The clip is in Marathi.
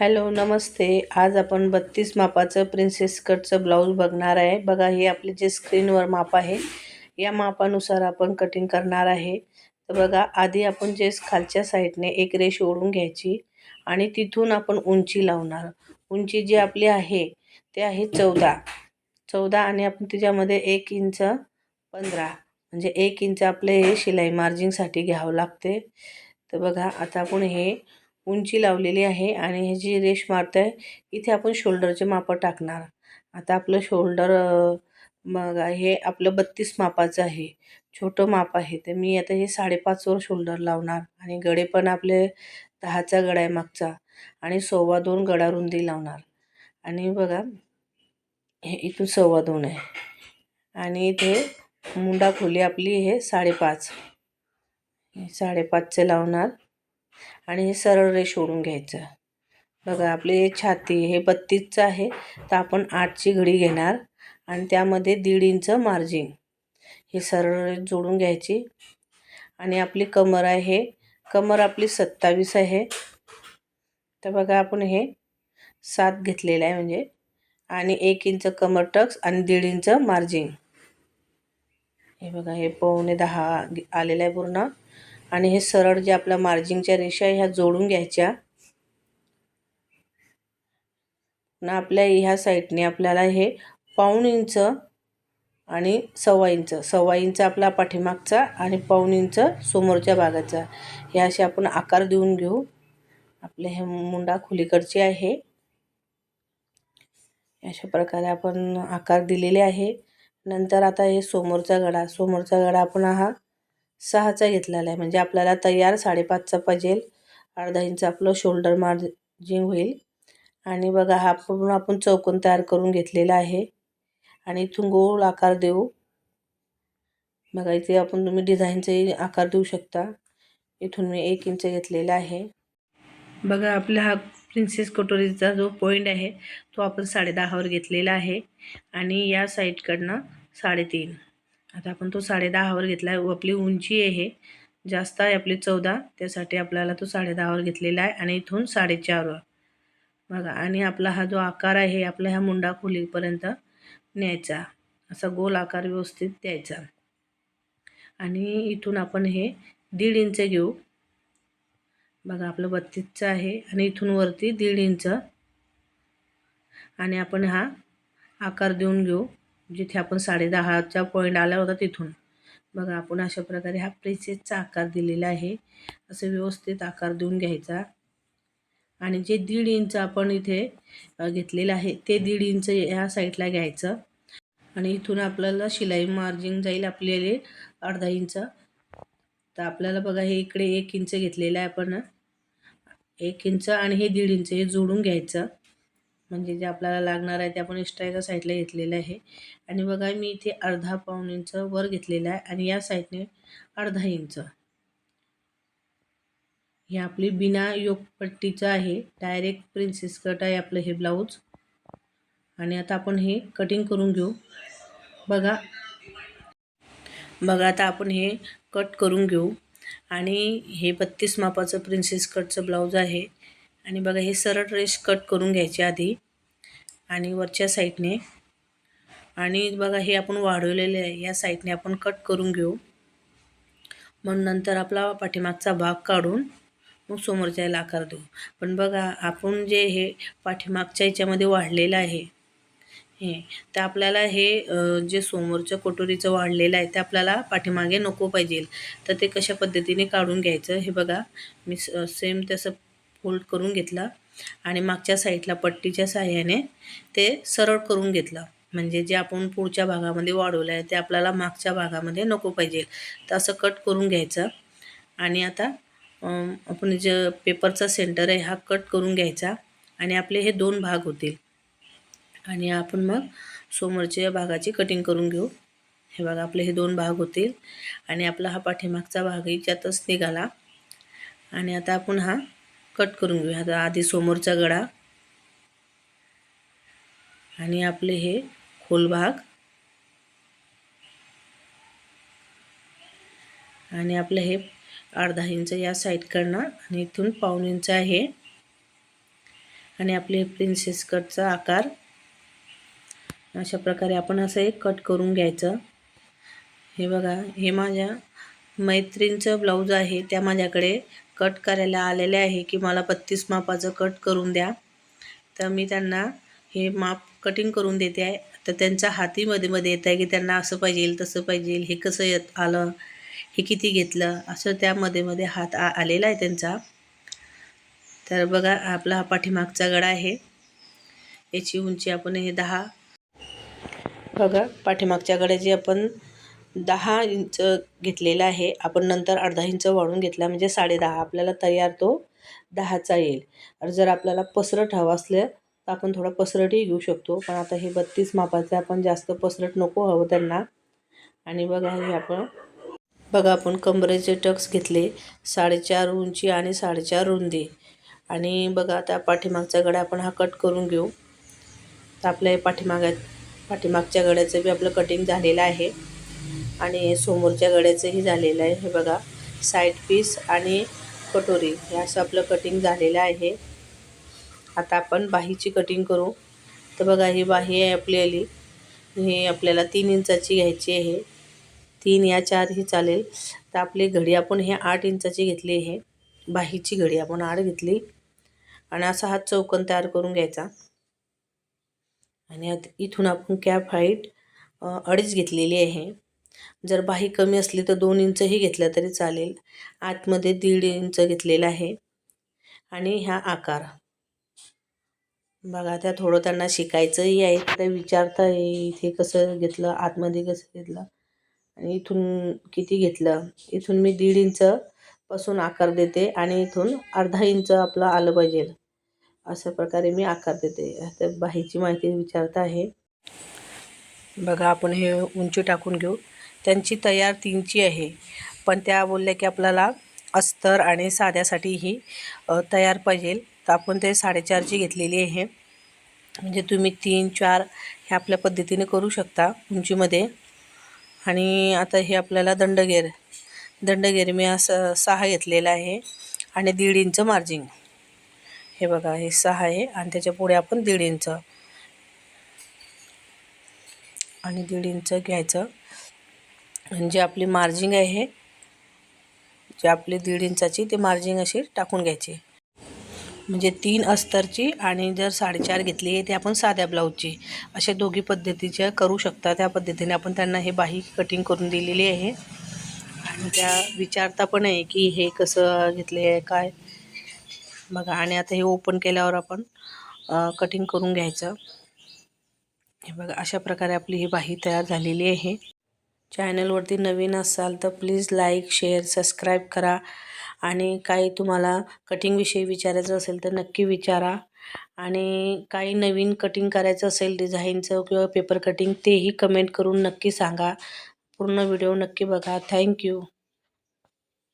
हॅलो नमस्ते. आज आपण बत्तीस मापाचं प्रिन्सेस कटचं ब्लाऊज बघणार आहे. बघा हे आपले जे स्क्रीनवर माप आहे या मापानुसार आपण कटिंग करणार आहे. तर बघा आधी आपण जे खालच्या साईडने एक रेश ओढून घ्यायची आणि तिथून आपण उंची लावणार. उंची जी आपली आहे ते आहे चौदा. चौदा आणि आपण तिच्यामध्ये एक इंच पंधरा. म्हणजे एक इंच आपले हे शिलाई मार्जिंगसाठी घ्यावं लागते. तर बघा आता आपण हे उंची लावलेली आहे आणि हे जी रेश मारत आहे इथे आपण शोल्डरचे मापं टाकणार. आता आपलं शोल्डर मग हे आपलं बत्तीस मापाचं आहे. छोटं माप आहे तर मी आता हे साडेपाचवर शोल्डर लावणार आणि गडे पण आपले दहाचा गडा आहे मागचा आणि सव्वा दोन गडा रुंदी लावणार. आणि बघा हे इथून सव्वा दोन आहे. आणि इथे मुंडा खोली आपली हे साडेपाच. साडेपाचचे लावणार. आणि हे सरळ रेष ओढून घ्यायचं. बघा आपली छाती हे बत्तीसचं आहे तर आपण आठची घडी घेणार आणि त्यामध्ये दीड इंच मार्जिन. हे सरळ जोडून घ्यायची. आणि आपली कमर आहे कमर आपली सत्तावीस आहे. तर बघा आपण हे सात घेतलेलं आहे म्हणजे आणि एक इंच कमर टक्स आणि दीड इंच मार्जिन. हे बघा हे पावणे दहा आलेलं आहे पूर्ण. आणि हे सरळ जे आपल्या मार्जिंगच्या रेषा ह्या जोडून घ्यायच्या. ना आपल्या ह्या साईडने आपल्याला हे पाऊण इंच आणि सव्वा इंच सव्वा इंच आपला पाठीमागचा आणि पाऊण इंच समोरच्या भागाचा. हे असे आपण आकार देऊन घेऊ. आपले हे मुंडा खुलीकडचे आहे. अशा प्रकारे आपण आकार दिलेले आहे. नंतर आता हे समोरचा गडा समोरचा गडा आपण हा सहाचा घेतलेला आहे. म्हणजे आपल्याला तयार साडेपाचचा पाहिजेल अर्धा इंच आपलं शोल्डर मार्जिंग होईल. आणि बघा हा पूर्ण आपण चौकोन तयार करून घेतलेला आहे. आणि इथून गोल आकार देऊ. बघा इथे आपण तुम्ही डिझाईनचाही आकार देऊ शकता. इथून मी एक इंच घेतलेला आहे. बघा आपला हा प्रिन्सेस कटोरीचा जो पॉईंट आहे तो आपण साडे दहावर घेतलेला आहे. आणि या साईडकडनं साडेतीन. आता आपण तो साडे दहावर घेतला आहे आपली उंची आहे जास्त आहे आपली चौदा. त्यासाठी आपल्याला तो साडे दहावर घेतलेला आहे आणि इथून साडेचारवर बघा आणि आपला हा जो आकार आहे आपला ह्या मुंडा खोलीपर्यंत न्यायचा. असा गोल आकार व्यवस्थित द्यायचा. आणि इथून आपण हे दीड इंच घेऊ. बघा आपलं बत्तीसचं आहे आणि इथून वरती दीड इंच. आणि आपण हा आकार देऊन घेऊ. जिथे आपण साडे दहाचा पॉईंट आला होता तिथून. बघा आपण अशा प्रकारे हा प्रेसेसचा आकार दिलेला आहे. असं व्यवस्थित आकार देऊन घ्यायचा. आणि जे दीड इंच आपण इथे घेतलेलं आहे ते दीड इंच ह्या साईडला घ्यायचं. आणि इथून आपल्याला शिलाई मार्जिंग जाईल आपल्याला अर्धा इंच तर आपल्याला बघा हे इकडे एक इंच घेतलेलं आहे आपण. एक इंच आणि हे दीड इंच हे जोडून घ्यायचं. म्हणजे जे आपल्याला लागणार आहे ते आपण एक्स्ट्रा एका साईडला घेतलेलं आहे. आणि बघा मी इथे अर्धा पाऊण इंच वर घेतलेला आहे आणि या साईडने अर्धा इंच. हे आपली बिना योगपट्टीचं आहे. डायरेक्ट प्रिन्सेस कट आहे आपलं हे ब्लाऊज आणि आता आपण हे कटिंग करून घेऊ. बघा. बघा आता आपण हे कट करून घेऊ. आणि हे बत्तीस मापाचं प्रिन्सेस कटचं ब्लाऊज आहे. आणि बघा हे सरळ रेश कट करून घ्यायचे आधी आणि वरच्या साईडने. आणि बघा हे आपण वाढवलेले आहे. या साईडने आपण कट करून घेऊ. मग नंतर आपला पाठीमागचा भाग काढून मग समोरच्या याला आकार देऊ. पण बघा आपण जे हे पाठीमागच्या याच्यामध्ये वाढलेलं आहे हे तर आपल्याला हे जे समोरच्या कटोरीचं वाढलेलं आहे ते आपल्याला पाठीमागे नको पाहिजे. तर ते कशा पद्धतीने काढून घ्यायचं हे बघा. मी सेम तसं फोल्ड करून घेतला आणि मागच्या साईडला पट्टीच्या साह्याने ते सरळ करून घेतलं. म्हणजे जे आपण पुढच्या भागामध्ये वाढवलं आहे ते आपल्याला मागच्या भागामध्ये नको पाहिजे. तर असं कट करून घ्यायचं. आणि आता आपण जे पेपरचा सेंटर आहे हा कट करून घ्यायचा. आणि आपले हे दोन भाग होतील. आणि आपण मग समोरच्या भागाची कटिंग करून घेऊ. हे बघा आपले हे दोन भाग होतील. आणि आपला हा पाठीमागचा भाग याच्यातच निघाला. आणि आता आपण हा कट करून घेऊया. आता आधी समोरचा गळा आणि आपले हे खोल भाग. आणि आपलं हे अर्धा इंच या साईडकडनं आणि इथून पाऊन इंच आहे. आणि आपले प्रिन्सेस कटचा आकार. अशा प्रकारे आपण असं एक कट करून घ्यायचं. हे बघा हे माझ्या मैत्रीणचं ब्लाऊज आहे. त्या माझ्याकडे कट करायला आलेले आहे की मला बत्तीस मापाचं कट करून द्या. तर मी त्यांना हे माप कटिंग करून देते आहे. तर त्यांच्या हातीमध्ये मध्ये येत आहे की त्यांना असं पाहिजे तसं पाहिजे हे कसं येत आलं हे किती घेतलं असं त्यामध्ये मध्ये हात आ आलेला आहे त्यांचा. तर बघा आपला हा पाठीमागचा गडा आहे. याची उंची आपण हे दहा. बघा पाठीमागच्या गड्याची आपण दहा इंच घेतलेला आहे. आपण नंतर अर्धा इंच वाढून घेतला म्हणजे साडेदहा आपल्याला तयार तो दहाचा येईल. आणि जर आपल्याला पसरट हवं असलं तर आपण थोडा पसरटही घेऊ शकतो. पण आता हे बत्तीस मापाचं आपण जास्त पसरट नको हवं त्यांना. आणि बघा हे आपण बघा आपण कमरेचे टक्स घेतले. साडेचार उंची आणि साडेचार रुंदी. आणि बघा त्या पाठीमागचा गडा आपण हा कट करून घेऊ. तर आपल्या पाठीमागा पाठीमागच्या गड्याचं बी आपलं कटिंग झालेलं आहे. आणि समोरच्या गड्याचंही झालेलं आहे. हे बघा साईड पीस आणि कटोरी. हे असं आपलं कटिंग झालेलं आहे. आता आपण बाहीची कटिंग करू. तर बघा ही बाही आहे आपली आली. ही आपल्याला तीन इंचाची घ्यायची आहे. तीन या चार ही चालेल. तर आपली घडी आपण हे आठ इंचाची घेतली आहे. बाहीची घडी आपण आठ घेतली. आणि असा हा चौकन तयार करून घ्यायचा. आणि इथून आपण कॅप हाईट अडीच घेतलेली आहे. जर बाही कमी असली तर दोन इंचही घेतलं तरी चालेल. आतमध्ये दीड इंच घेतलेला आहे. आणि ह्या आकार. बघा त्या थोडं त्यांना शिकायचंही आहे. ते विचारता इथे कसं घेतलं आतमध्ये कसं घेतलं. आणि इथून किती घेतलं? इथून मी दीड इंच पासून आकार देते आणि इथून अर्धा इंच आपलं आलं पाहिजे. अशा प्रकारे मी आकार देते. आता बाहीची माहिती विचारता आहे. बघा आपण हे उंची टाकून घेऊ. त्यांची तयार तीनची आहे. पण त्या बोलल्या की आपल्याला अस्तर आणि साध्यासाठी ही तयार पाहिजे. तर आपण ते साडेचारची घेतलेली आहे. म्हणजे तुम्ही तीन चार हे आपल्या पद्धतीने करू शकता उंचीमध्ये. आणि आता हे आपल्याला दंडगेर दंडगेर मी असं सहा घेतलेला आहे. आणि दीड इंच मार्जिंग हे बघा हे सहा आहे. आणि त्याच्या पुढे आपण दीड इंच. आणि दीड इंच घ्यायचं. जे आपली मार्जिंग आहे जे आपली दीड इंचाची ते मार्जिंग अशी टाकून घ्यायची. म्हणजे तीन अस्तरची आणि जर साडेचार घेतली आहे ते आपण साध्या ब्लाऊजची. अशा दोघी पद्धतीच्या करू शकता. त्या पद्धतीने आपण त्यांना हे बाही कटिंग करून दिलेली आहे. आणि त्या विचारता पण आहे की हे कसं घेतले आहे काय? बघा आणि आता हे ओपन केल्यावर आपण कटिंग करून घ्यायचं. हे बघा अशा प्रकारे आपली ही बाही तयार झालेली आहे. चॅनलवरती नवीन असाल तर प्लीज लाईक शेअर सबस्क्राईब करा. आणि काही तुम्हाला कटिंगविषयी विचारायचं असेल तर नक्की विचारा. आणि काही नवीन कटिंग करायचं असेल डिझाईनचं किंवा पेपर कटिंग तेही कमेंट करून नक्की सांगा. पूर्ण व्हिडिओ नक्की बघा. थँक्यू